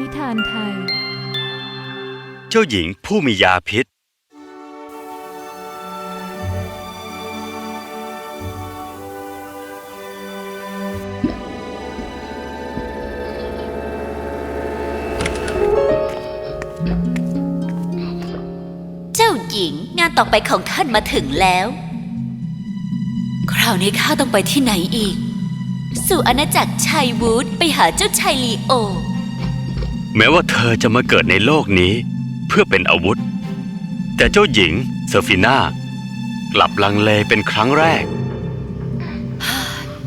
นิทานไทย เจ้าหญิงผู้มียาพิษ เจ้าหญิงงานต่อไปของท่านมาถึงแล้ว คราวนี้ข้าต้องไปที่ไหนอีก สู่อาณาจักรชัยวูดไปหาเจ้าชายลีโอ แม้ว่าเธอจะมาเกิดในโลกนี้ เพื่อเป็นอาวุธ แต่เจ้าหญิงเซอร์ฟิน่ากลับลังเลเป็นครั้งแรก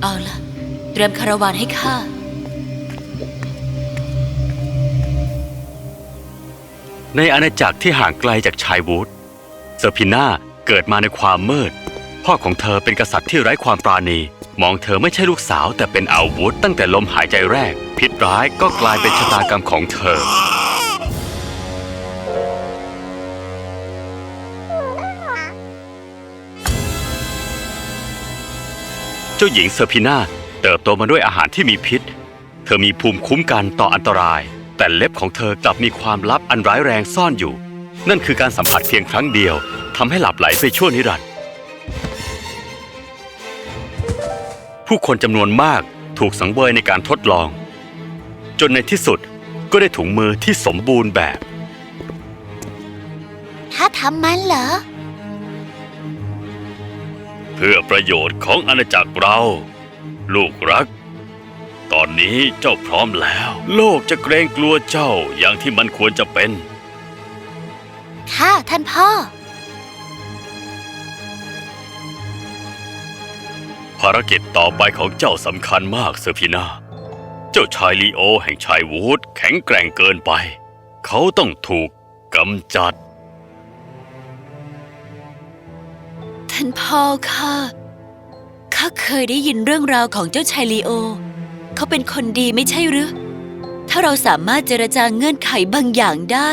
เอาล่ะเตรียมคาราวานให้ข้าในอาณาจักรที่ห่างไกลจากชายวูดเซอร์พิน่าเกิดมาในความมืด พ่อของเธอเป็นกษัตริย์ที่ไร้ความปราณี มองเธอไม่ใช่ลูกสาวแต่เป็นอาวุธตั้งแต่ลมหายใจแรก พิษร้ายก็กลายเป็นชะตากรรมของเธอ เจ้าหญิงเซอร์พิน่าเติบโตมาด้วยอาหารที่มีพิษ เธอมีภูมิคุ้มกันต่ออันตราย แต่เล็บของเธอกลับมีความลับอันร้ายแรงซ่อนอยู่ นั่นคือการสัมผัสเพียงครั้งเดียวทำให้หลับไหลไปชั่วนิรันดร์ ผู้คนจำนวนมากถูกสังเวยในการทดลอง จนในที่สุดก็ได้ถุงมือที่สมบูรณ์แบบ ถ้าทำมันเหรอ เพื่อประโยชน์ของอาณาจักรเรา ลูกรัก ตอนนี้เจ้าพร้อมแล้ว โลกจะเกรงกลัวเจ้าอย่างที่มันควรจะเป็น ค่ะท่านพ่อ ภารกิจต่อไปของเจ้าสำคัญมากเซอร์พินาเจ้าชายลีโอแห่งชายวูดแข็งแกร่งเกินไป เขาต้องถูกกำจัด ท่านพ่อค่ะข้าเคยได้ยินเรื่องราวของเจ้าชายลีโอ เขาเป็นคนดีไม่ใช่หรือ ถ้าเราสามารถเจรจาเงื่อนไขบางอย่างได้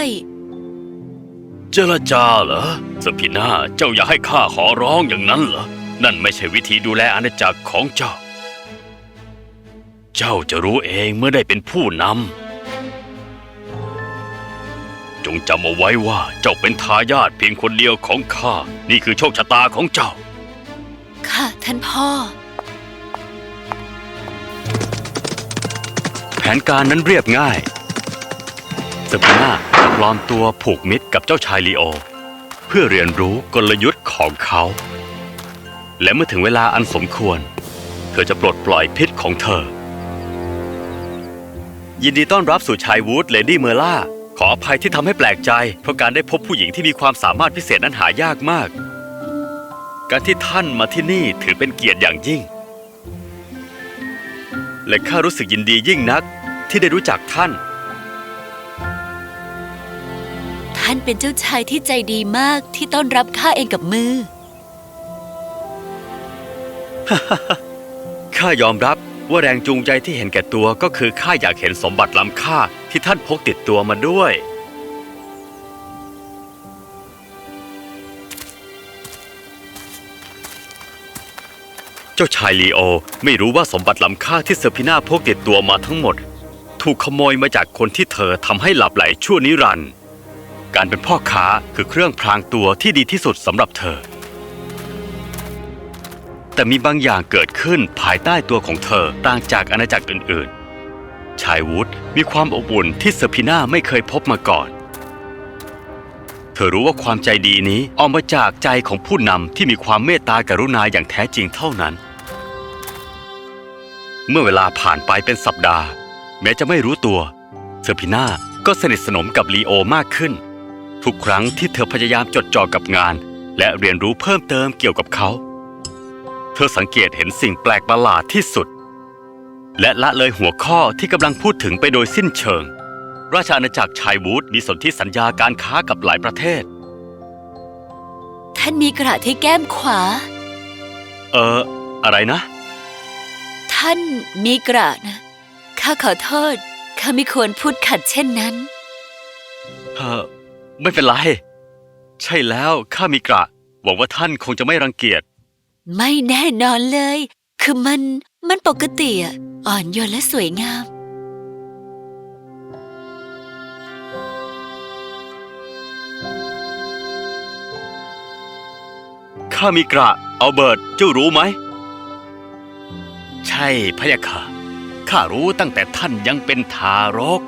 เจรจาเหรอเซอร์พินาเจ้าอยากให้ข้าขอร้องอย่างนั้นเหรอ นั่นไม่ใช่วิธีดูแลอาณาจักรของเจ้า เจ้าจะรู้เองเมื่อได้เป็นผู้นำ จงจำเอาไว้ว่าเจ้าเป็นทายาทเพียงคนเดียวของข้า นี่คือโชคชะตาของเจ้า ค่ะท่านพ่อ แผนการนั้นเรียบง่ายสปิน่าจะปลอมตัวผูกมิตรกับเจ้าชายลีโอ เพื่อเรียนรู้กลยุทธ์ของเขา และเมื่อถึงเวลาอันสมควร เธอจะปลดปล่อยพิษของเธอ ยินดีต้อนรับสู่ชายวูดเลดี้เมอร์ล่า ขออภัยที่ทำให้แปลกใจ เพราะการได้พบผู้หญิงที่มีความสามารถพิเศษนั้นหายากมาก การที่ท่านมาที่นี่ถือเป็นเกียรติอย่างยิ่ง และข้ารู้สึกยินดียิ่งนักที่ได้รู้จักท่าน ท่านเป็นเจ้าชายที่ใจดีมากที่ต้อนรับข้าเองกับมือ ข้ายอมรับว่าแรงจูงใจที่เห็นแก่ตัวก็คือข้าอยากเห็นสมบัติล้ำค่าที่ท่านพกติดตัวมาด้วย เจ้าชายลีโอไม่รู้ว่าสมบัติล้ำค่าที่เซอร์พิน่าพกติดตัวมาทั้งหมด ถูกขโมยมาจากคนที่เธอทำให้หลับไหลชั่วนิรันดร์การเป็นพ่อค้าคือเครื่องพรางตัวที่ดีที่สุดสำหรับเธอ แต่มีบางอย่างเกิดขึ้นภายใต้ตัวของเธอต่างจากอาณาจักรอื่นๆ ชายวูดมีความอบอุ่นที่เซอร์พิน่าไม่เคยพบมาก่อน เธอรู้ว่าความใจดีนี้ออกมาจากใจของผู้นำที่มีความเมตตากรุณาอย่างแท้จริงเท่านั้น เมื่อเวลาผ่านไปเป็นสัปดาห์ แม้จะไม่รู้ตัว เซอร์พิน่าก็สนิทสนมกับลีโอมากขึ้น ทุกครั้งที่เธอพยายามจดจ่อกับงาน และเรียนรู้เพิ่มเติมเกี่ยวกับเขา เธอสังเกตเห็นสิ่งแปลกประหลาดที่สุด และละเลยหัวข้อที่กำลังพูดถึงไปโดยสิ้นเชิง ราชอาณาจักรชายวูดมีสนธิสัญญาการค้ากับหลายประเทศ ท่านมีกระที่แก้มขวา เอออะไรนะ ท่านมีกระนะ ข้าขอโทษ ข้าไม่ควรพูดขัดเช่นนั้นเออไม่เป็นไร ใช่แล้วข้ามีกระ หวังว่าท่านคงจะไม่รังเกียจ ไม่แน่นอนเลย คือมันมันปกติอะอ่อนโยนและสวยงาม ข้ามีกระเอาเบิร์ตเจ้ารู้ไหม ใช่พะยะค่ะ ข้ารู้ตั้งแต่ท่านยังเป็นทารก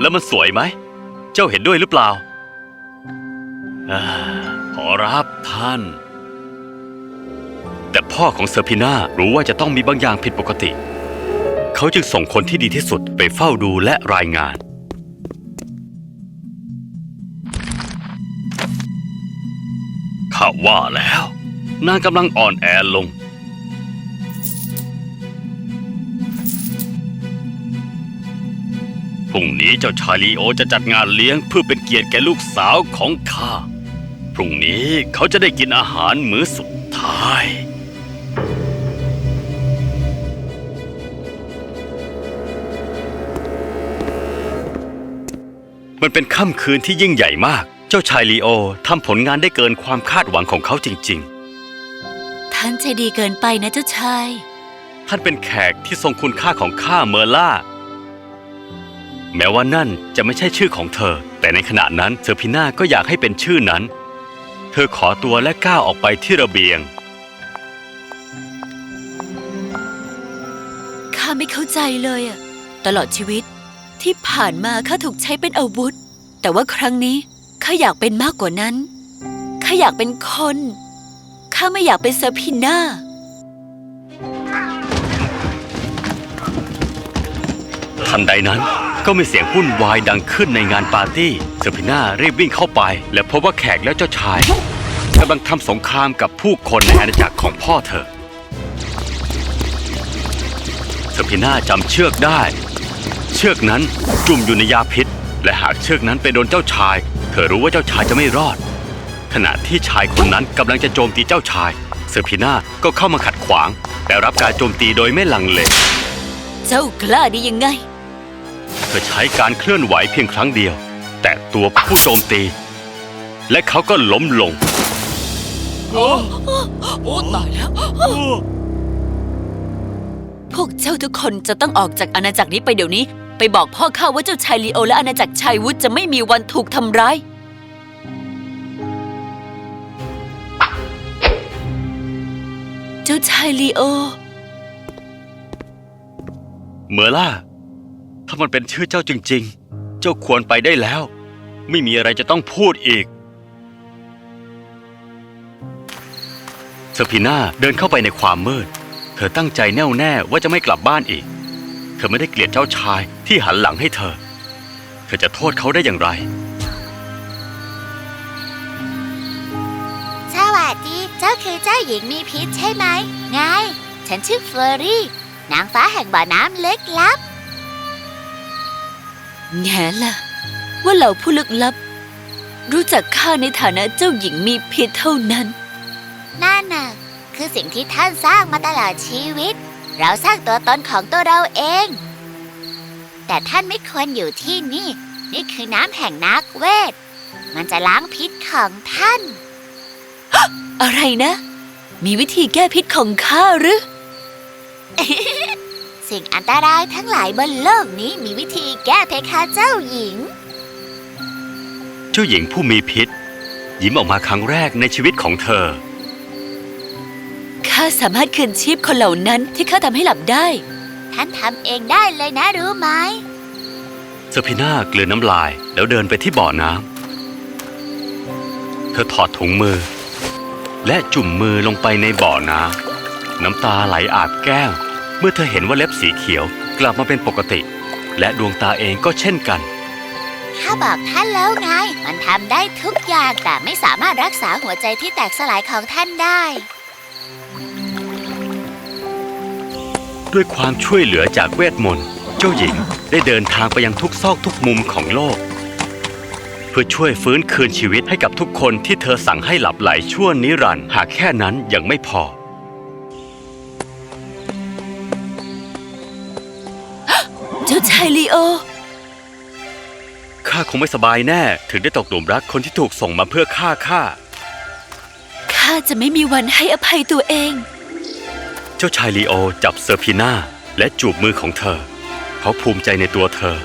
แล้วมันสวยไหม เจ้าเห็นด้วยหรือเปล่าอาขอรับท่าน แต่พ่อของเซอร์พิน่ารู้ว่าจะต้องมีบางอย่างผิดปกติ เขาจึงส่งคนที่ดีที่สุดไปเฝ้าดูและรายงาน ข้าว่าแล้ว นางกำลังอ่อนแอลง พรุ่งนี้เจ้าชายลีโอจะจัดงานเลี้ยงเพื่อเป็นเกียรติแก่ลูกสาวของข้า พรุ่งนี้เขาจะได้กินอาหารมื้อสุดท้าย มันเป็นค่ำคืนที่ยิ่งใหญ่มาก เจ้าชายลีโอทำผลงานได้เกินความคาดหวังของเขาจริงท่านใจดีเกินไปนะเจ้าชายๆท่านเป็นแขกที่ทรงคุณค่าของข้าเมอร์ล่า แม้ว่านั่นจะไม่ใช่ชื่อของเธอ แต่ในขณะนั้นเซอร์พิน่าก็อยากให้เป็นชื่อนั้น เธอขอตัวและก้าวออกไปที่ระเบียง ข้าไม่เข้าใจเลยอะตลอดชีวิต ที่ผ่านมาข้าถูกใช้เป็นอาวุธ แต่ว่าครั้งนี้ข้าอยากเป็นมากกว่านั้นข้าอยากเป็นคนข้าไม่อยากเป็นเซอร์พิน่าทันใดนั้นก็มีเสียงวุ่นวายดังขึ้นในงานปาร์ตี้เซอร์พิน่ารีบวิ่งเข้าไป และพบว่าแขกและเจ้าชายกำลังทำสงครามกับผู้คนในอาณาจักรของพ่อเธอเซอร์พิน่าจำเชือกได้ เชือกนั้นจุ่มอยู่ในยาพิษ และหากเชือกนั้นไปโดนเจ้าชาย เธอรู้ว่าเจ้าชายจะไม่รอด ขณะที่ชายคนนั้นกำลังจะโจมตีเจ้าชาย เซอร์พิน่าก็เข้ามาขัดขวาง แต่รับการโจมตีโดยไม่ลังเล เจ้ากล้าได้ยังไง เธอใช้การเคลื่อนไหวเพียงครั้งเดียว แต่ตัวผู้โจมตี และเขาก็ล้มลง โอ้โอ้ตายแล้ว พวกเจ้าทุกคนจะต้องออกจากอาณาจักรนี้ไปเดี๋ยวนี้ ไปบอกพ่อข้าว่าเจ้าชายลีโอและอาณาจักรชายวุฒจะไม่มีวันถูกทำร้าย เจ้าชายลีโอ เมอล่า ถ้ามันเป็นชื่อเจ้าจริง ๆ เจ้าควรไปได้แล้ว ไม่มีอะไรจะต้องพูดอีกเซพีน่าเดินเข้าไปในความมืด เธอตั้งใจแน่วแน่ว่าจะไม่กลับบ้านอีก เธอไม่ได้เกลียดเจ้าชาย ที่หันหลังให้เธอ เธอจะโทษเขาได้อย่างไร สวัสดี เจ้าคือเจ้าหญิงมีพิษใช่ไหม ไง ฉันชื่อเฟอร์รี่ นางฟ้าแห่งบ่อน้ำลึกลับ แง่ล่ะ ว่าเหล่าผู้ลึกลับ รู้จักข้าในฐานะเจ้าหญิงมีพิษเท่านั้น นั่นน่ะ คือสิ่งที่ท่านสร้างมาตลอดชีวิต เราสร้างตัวตนของตัวเราเอง แต่ท่านไม่ควรอยู่ที่นี่ นี่คือน้ำแห่งนักเวท มันจะล้างพิษของท่าน อะไรนะ มีวิธีแก้พิษของข้าหรือ สิ่งอันตรายทั้งหลายบนโลกนี้มีวิธีแก้เพคะเจ้าหญิง เจ้าหญิงผู้มีพิษ ยิ้มออกมาครั้งแรกในชีวิตของเธอ ข้าสามารถคืนชีพคนเหล่านั้นที่ข้าทำให้หลับได้ ท่านทำเองได้เลยนะรู้ไหมเซอร์พิน่ากลืนน้ำลายแล้วเดินไปที่บ่อน้ำเธอถอดถุงมือ และจุ่มมือลงไปในบ่อน้ำน้ำตาไหลอาบแก้มเมื่อเธอเห็นว่าเล็บสีเขียวกลับมาเป็นปกติ และดวงตาเองก็เช่นกันข้าบอกท่านแล้วไง มันทำได้ทุกอย่างแต่ไม่สามารถรักษาหัวใจที่แตกสลายของท่านได้ ด้วยความช่วยเหลือจากเวทมนต์ เจ้าหญิงได้เดินทางไปยังทุกซอกทุกมุมของโลก เพื่อช่วยฟื้นคืนชีวิตให้กับทุกคนที่เธอสั่งให้หลับไหลชั่วนิรันดร์หากแค่นั้นยังไม่พอ เจ้าชายลีโอ ข้าคงไม่สบายแน่ ถึงได้ตกหลุมรักคนที่ถูกส่งมาเพื่อฆ่าข้า ข้าจะไม่มีวันให้อภัยตัวเอง เจ้าชายลีโอจับเซอร์พีนาและจูบมือของเธอ เขาภูมิใจในตัวเธอ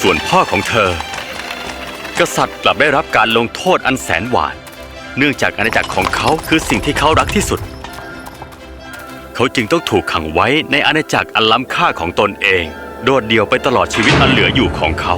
ส่วนพ่อของเธอ กษัตริย์กลับได้รับการลงโทษอันแสนหวาน เนื่องจากอาณาจักรของเขาคือสิ่งที่เขารักที่สุด เขาจึงต้องถูกขังไว้ในอาณาจักรอันล้ำค่าของตนเอง โดดเดี่ยวไปตลอดชีวิตอันเหลืออยู่ของเขา